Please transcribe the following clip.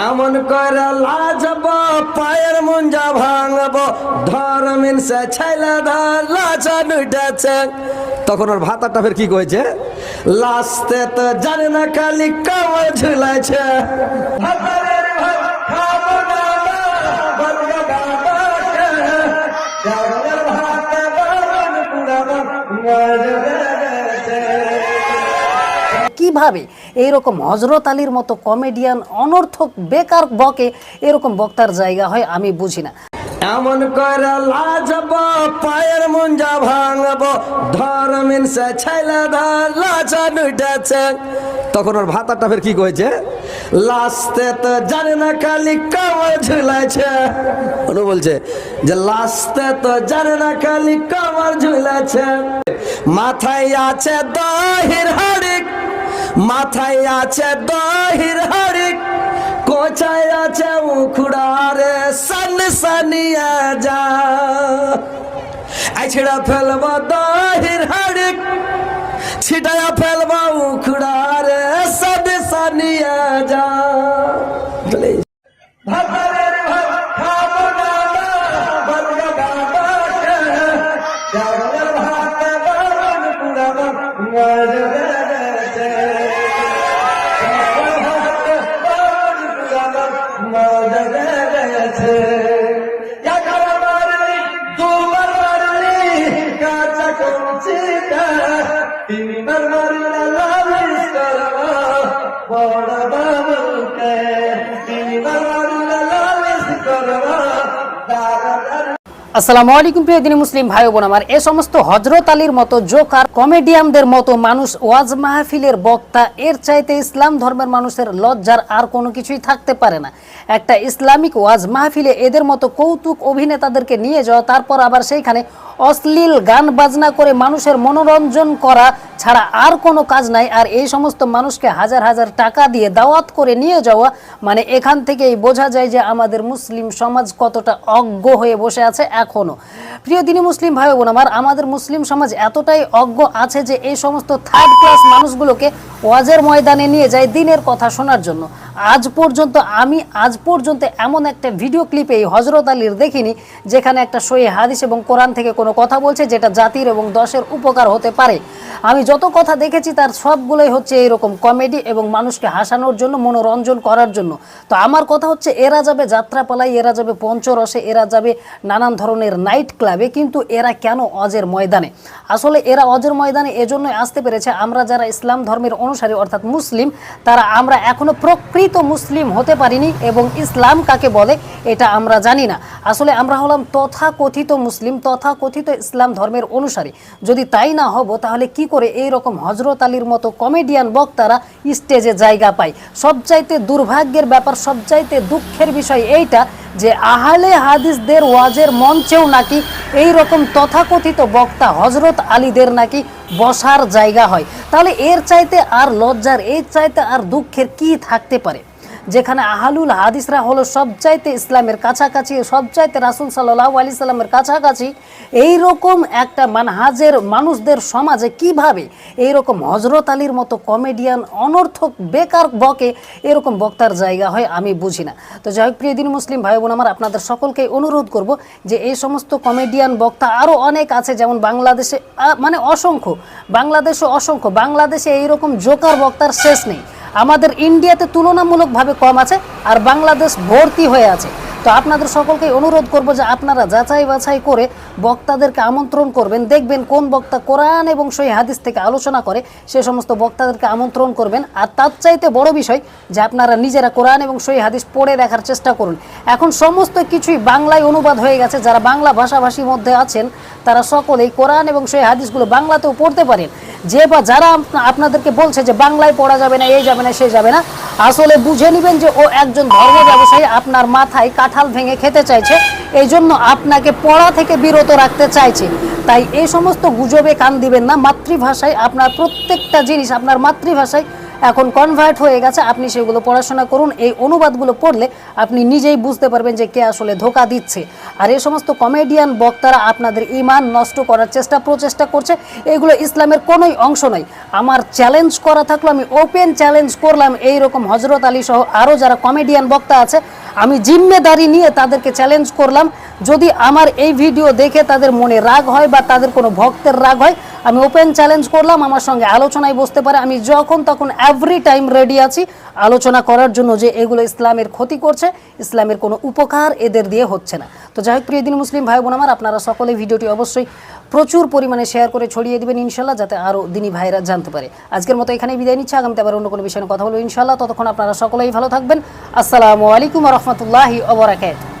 এমন করে লাজব পায়ের মুঞ্জা ভাঙব ধর্মিন সে ছেলে ধর লাচা নুটেছে তখন ওর ভাতাটা ফের কি কয়েছে লাস্তে তো জানে না খালি কামড় ঝুলাইছে কীভাবে এইরকম হজরত আলীর মতো কমেডিয়ান অনর্থক, বেকার বকে এরকম বক্তার জায়গা হয় আমি বুঝি না। এমন করে লাজব পায়ের মুঞ্জা ভাঙব ধর্মিন সে ছেলে ধর লাচা নুটেছে তখন ওর ভাতাটা ফের কি কয়েছে লাস্তে তো জানে না খালি কামড় ঝুলাইছে। অনু বলছে যে, লাস্তে তো জানে না খালি কামড় ঝুলাইছে। মাথায় আছে দহির হাড়িক মাথায় আছে দহির হরি কোচায় আছে উখুড়ারে, সান সানিয়া যা ছিড়া ফেলবা দহির হরি ছিটায়া ফেলবা উখুড়ারে আসসালামু আলাইকুম প্রিয় দিনী মুসলিম ভাই বোন আমার। এ সমস্ত হজরত আলীর মতো জোকার কমেডিয়ানদের মতো মানুষ ওয়াজ মাহফিলের বক্তা, এর চাইতে ইসলাম ধর্মের মানুষের লজ্জার আর কোনো কিছুই থাকতে পারে না। একটা ইসলামিক ওয়াজ মাহফিলে এদের মতো কৌতুক অভিনেতাদেরকে নিয়ে যাওয়া, তারপর আবার সেইখানে অশ্লীল গান বাজনা করে মানুষের মনোরঞ্জন করা ছাড়া আর কোনো কাজ নাই। আর এই সমস্ত মানুষকে হাজার হাজার টাকা দিয়ে দাওয়াত করে নিয়ে যাওয়া মানে এখান থেকেই বোঝা যায় যে আমাদের মুসলিম সমাজ কতটা অজ্ঞ হয়ে বসে আছে এখনও। প্রিয় দিনী মুসলিম ভাই বোন আমার আমাদের মুসলিম সমাজ এতটাই অজ্ঞ আছে যে এই সমস্ত থার্ড ক্লাস মানুষগুলোকে ওয়াজের ময়দানে নিয়ে যায় দিনের কথা শোনার জন্য। আজ পর্যন্ত, আমি আজ পর্যন্ত এমন একটা ভিডিও ক্লিপে এই হজরত আলীর দেখিনি, যেখানে একটা সই হাদিস এবং কোরআন থেকে কোনো কথা বলছে যেটা জাতির এবং দশের উপকার হতে পারে। আমি যত কথা দেখেছি তার সবগুলোই হচ্ছে এইরকম কমেডি এবং মানুষকে হাসানোর জন্য, মনোরঞ্জন করার জন্য। তো আমার কথা হচ্ছে, এরা যাবে যাত্রাপালাই এরা যাবে পঞ্চরসে, এরা যাবে নানান ধরনের নাইট ক্লাবে কিন্তু এরা কেন অজের ময়দানে? আসলে এরা অজের ময়দানে এজন্যই আসতে পেরেছে, আমরা যারা ইসলাম ধর্মের অনুসারী, অর্থাৎ মুসলিম, তারা আমরা এখনও প্রকৃত মুসলিম হতে পারিনি এবং ইসলাম কাকে বলে এটা আমরা জানি না। আসলে আমরা হলাম তথাকথিত মুসলিম, তথাকথিত ইসলাম ধর্মের অনুসারী। যদি তাই না হব, তাহলে কি করে এই রকম হজরত আলীর মতো কমেডিয়ান বক্তারা স্টেজে জায়গা পায়? সবচাইতে দুর্ভাগ্যের ব্যাপার, সবচাইতে দুঃখের বিষয় এইটা যে আহলে হাদিসদের ওয়াজের মঞ্চেও নাকি এই রকম তথাকথিত বক্তা হজরত আলীদের নাকি বসার জায়গা হয়। তাহলে এর চাইতে আর লজ্জার, এর চাইতে আর দুঃখের কি থাকতে পারে? যেখানে আহালুল হাদিসরা হলো সবচাইতে ইসলামের কাছাকাছি, সবচাইতে রাসুল সাল্লাহ আলি সাল্লামের কাছাকাছি। এই রকম একটা মানহাজের মানুষদের সমাজে কীভাবে এই রকম হজরত আলীর মতো কমেডিয়ান অনর্থক, বেকার বকে এরকম বক্তার জায়গা হয় আমি বুঝি না। তো যাই হোক, প্রিয় দিন মুসলিম ভাই বোন আমার আপনাদের সকলকে অনুরোধ করব যে এই সমস্ত কমেডিয়ান বক্তা আরও অনেক আছে, যেমন বাংলাদেশে মানে অসংখ্য, বাংলাদেশে অসংখ্য, বাংলাদেশে এইরকম জোকার বক্তার শেষ নেই। আমাদের ইন্ডিয়াতে তুলনামূলকভাবে কম আছে আর বাংলাদেশ ভর্তি হয়ে আছে। তো আপনাদের সকলকে অনুরোধ করব যে আপনারা যাচাই বাছাই করে বক্তাদেরকে আমন্ত্রণ করবেন, দেখবেন কোন বক্তা কোরআন এবং সেই হাদিস থেকে আলোচনা করে সে সমস্ত বক্তাদেরকে আমন্ত্রণ করবেন। আর তার চাইতে বড় বিষয় যে আপনারা নিজেরা কোরআন এবং সেই হাদিস পড়ে দেখার চেষ্টা করুন। এখন সমস্ত কিছুই বাংলায় অনুবাদ হয়ে গেছে। যারা বাংলা ভাষাভাষীর মধ্যে আছেন তারা সকলেই কোরআন এবং সেই হাদিসগুলো বাংলাতেও পড়তে পারেন যে বা যারা আপনাদেরকে বলছে যে বাংলায় পড়া যাবে না এই যাবে না, সে যাবে না, আসলে বুঝে নেবেন যে ও একজন ধর্ম ব্যবসায়ী, আপনার মাথায় কাঁঠাল ভেঙে খেতে চাইছে এই জন্য আপনাকে পড়া থেকে বিরত রাখতে চাইছে। তাই এই সমস্ত গুজবে কান দিবেন না, মাতৃভাষায় আপনার প্রত্যেকটা জিনিস, আপনার মাতৃভাষায় এখন কনভার্ট হয়ে গেছে, আপনি সেগুলো পড়াশোনা করুন, এই অনুবাদগুলো পড়লে আপনি নিজেই বুঝতে পারবেন যে কে আসলে ধোকা দিচ্ছে। আর এই সমস্ত কমেডিয়ান বক্তারা আপনাদের ইমান নষ্ট করার চেষ্টা, প্রচেষ্টা করছে, এগুলো ইসলামের কোনোই অংশ নয়। আমার চ্যালেঞ্জ করা থাকল, আমি ওপেন চ্যালেঞ্জ করলাম এই রকম হজরত আলী সহ আরও যারা কমেডিয়ান বক্তা আছে, আমি জিম্মেদারি নিয়ে তাদেরকে চ্যালেঞ্জ করলাম। যদি আমার এই ভিডিও দেখে তাদের মনে রাগ হয় বা তাদের কোনো ভক্তের রাগ হয় আমি ওপেন চ্যালেঞ্জ করলাম, আমার সঙ্গে আলোচনায় বসতে পারে। আমি যখন তখন এভরি টাইম রেডি আছি। আলোচনা করার জন্য যে এগুলো ইসলামের ক্ষতি করছে, ইসলামের কোনো উপকার এদের দিয়ে হচ্ছে না। তো যাই হোক, প্রিয় দিন মুসলিম ভাই বোন আমার, আপনারা সকলে ভিডিওটি অবশ্যই প্রচুর পরিমাণে শেয়ার করে ছড়িয়ে দেবেন ইনশাল্লাহ যাতে আরও দিনী ভাইরা জানতে পারে। আজকের মতো এখানেই বিদায় নিচ্ছে। আগামীতে আবার অন্য কোনো বিষয়ে কথা বলব ইনশাল্লাহ ততক্ষণ আপনারা সকলেই ভালো থাকবেন। আসসালামু আলাইকুম রহমতুল্লাহি ওবরাকাত